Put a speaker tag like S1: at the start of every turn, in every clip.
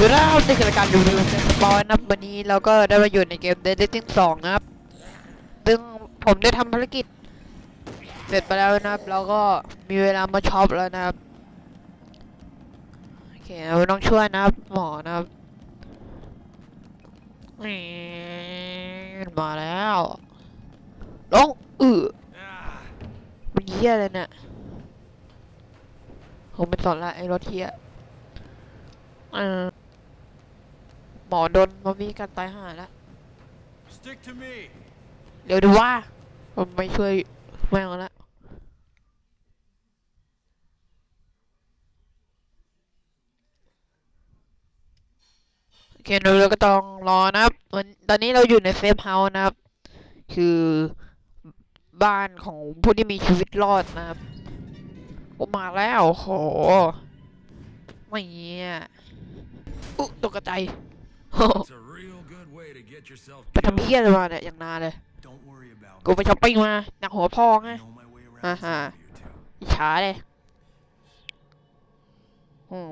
S1: สวัสดีครับนี่คือรายการดูดูสปอยนะครับวันนี้เราก็ได้มาอยู่ในเกม Dead Rising 2 นะครับ ซึ่งผมได้ทำภารกิจ เสร็จไปแล้วนะครับแล้วก็มีเวลามาช็อปแล้วนะครับ โอเคเราต้องช่วยนะครับ หมอนะครับมาแล้วลงอือมันเหี้ยเลยเนี่ยผมไม่สอนละไอ้รถเหี้ยเออ หมอโดนมามีการตายหาแล้ว
S2: Stick to me.
S1: เดี๋ยวดูว่าผมไม่ช่วยแม่งแล้วโอเคเราก็ต้องรอนะครับวันตอนนี้เราอยู่ในเซฟเฮาส์นะครับ คือบ้านของผู้ที่มีชีวิตรอดนะครับโอ้มาแล้วโหไม่เงี้ยอุ๊ตกใจ
S2: It's a real good way to get yourself
S1: ไปทำเพี้ยอะไรมาเนี่ยอย่างนานเลย
S2: Don't worry about
S1: กูไปช้อปปิ้งมาหนักหัวพองไง
S2: I know my way around
S1: Uh-huh.
S2: some of you two.
S1: อิจฉาเลยอืม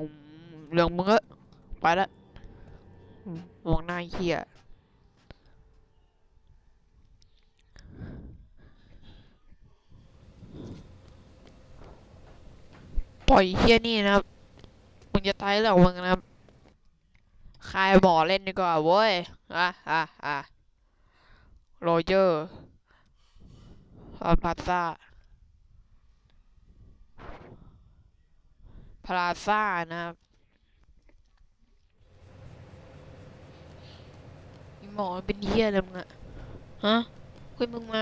S1: เรื่องมึงอะไปละอืมมองหน้าไอ้เฮียปล่อยไอ้เฮียนี่นะครับมึงจะตายแล้วมึงนะครับ คายหมอเล่นดีกว่าเว้ย อะอะอะโรเจอร์อาพาซาพลาซ่านะครับหมอเป็นเฮียอะไรมึงอะฮะเฮ้ยมึงมา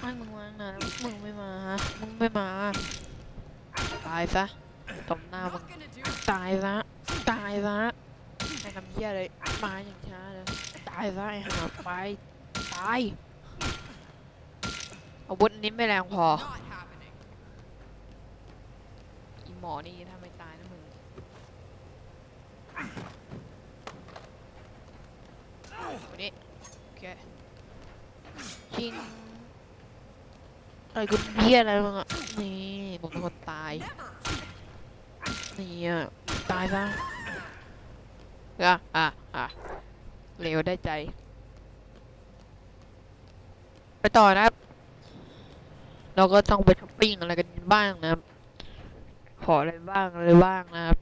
S1: ให้มึงมานะมึงไม่มาฮะ มึงไม่มา ตายซะตบหน้ามึง ตายซะ ตายซะ ไอ้ทำเฮียเลยมาอย่างช้าเลยตายซะไอ้ห่าไปตายอาวุธนี้ไม่แรงพออีหมอนี่ถ้าไม่ตายนะมึงวันนี้โอเคชิงอะไรกูเบี้ยอะไรมึงอะนี่มึงเป็นคนตายนี่อะตายซะ อะอะอะเร็วได้ใจ ไปต่อนะครับ เราก็ต้องไปช้อปปิ้งอะไรกันบ้างนะครับ ขออะไรบ้างอะไรบ้างนะครับ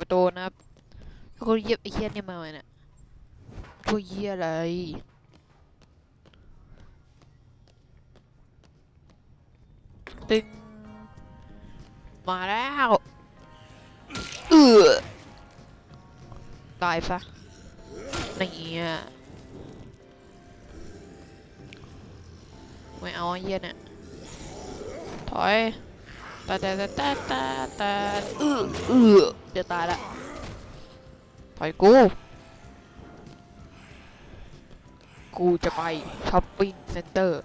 S1: ประตูนะครับแล้วก็เยียบไอ้เหี้ยนี่มาไว้เนี่ยพวกเหี้ยอะไร มาแล้วเออตายซะนี่อะไม่เอาไอ้เหี้ยเนี่ยถอยตาตาตาตาตาตาเออเออจะตายละถอยกูกูจะไปช้อปปิ้งเซ็นเตอร์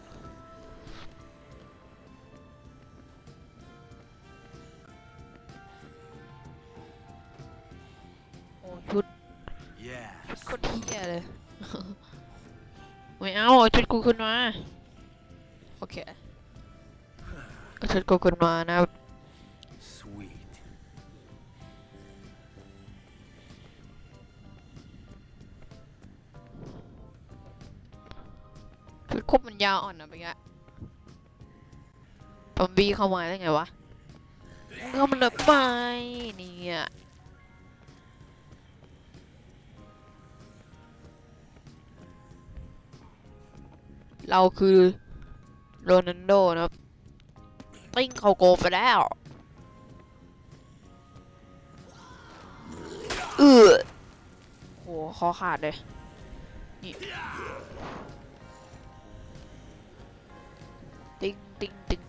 S1: ไม่เอาเอาชุดกูขึ้นมา โอเคเอาชุดกูขึ้นมานะครับ
S2: Sweet.
S1: ชุดควบมันยาวอ่อนนะเมื่อกี้ซอมบี้เข้ามาได้ไงวะ เข้ามันเลยไปเนี่ เราคือโรนัลโดนะครับติ้งเขาโกไปแล้วเออโหคอขาดเลยนี่ติ้งติ้งติ้ง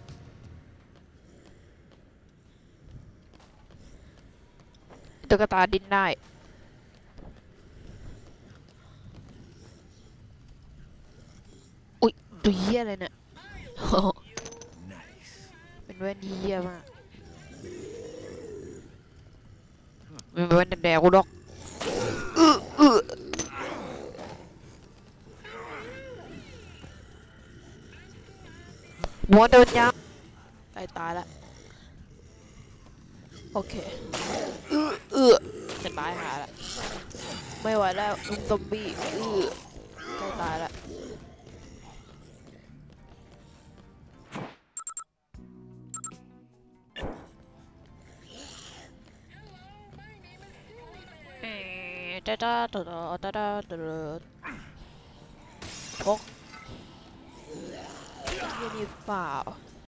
S1: ตุ๊กตาดิ้นได้ อุ้ย ตัวเหี้ยอะไรเนี่ย
S2: Nice.
S1: เป็นแว่นที่เหี้ยมากไมันเป็นแว่นแดงๆกูดอกอื้ออื้อหัวโดนยับล้ตายแล้วโอเคเออเออจะตายหาละไม่ไหวแล้วลุงซอมบี้เออใกล้ตายละ อตาตา